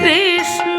Krishna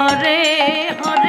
Hare Hare